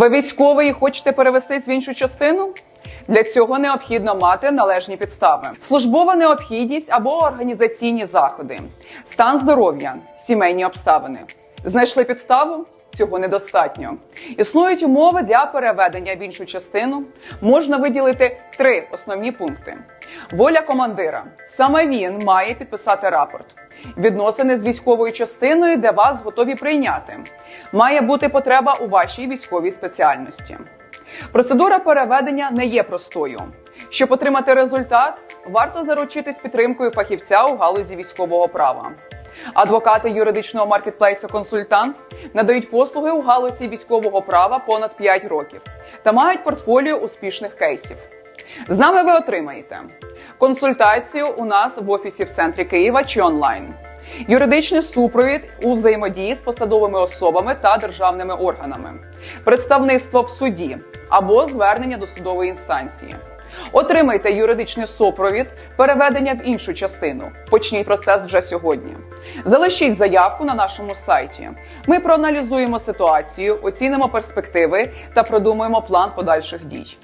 Ви військовий і хочете перевестись в іншу частину? Для цього необхідно мати належні підстави: службова необхідність або організаційні заходи, стан здоров'я, сімейні обставини. Знайшли підставу? Цього недостатньо. Існують умови для переведення в іншу частину. Можна виділити три основні пункти: воля командира. Саме він має підписати рапорт. Відносини з військовою частиною, де вас готові прийняти. Має бути потреба у вашій військовій спеціальності. Процедура переведення не є простою. Щоб отримати результат, варто заручитись підтримкою фахівця у галузі військового права. Адвокати юридичного маркетплейсу Консультант надають послуги у галузі військового права понад 5 років та мають портфоліо успішних кейсів. З нами ви отримаєте консультацію у нас в офісі в центрі Києва чи онлайн, юридичний супровід у взаємодії з посадовими особами та державними органами, представництво в суді або звернення до судової інстанції. Отримайте юридичний супровід, переведення в іншу частину. Почніть процес вже сьогодні. Залишіть заявку на нашому сайті. Ми проаналізуємо ситуацію, оцінимо перспективи та продумаємо план подальших дій.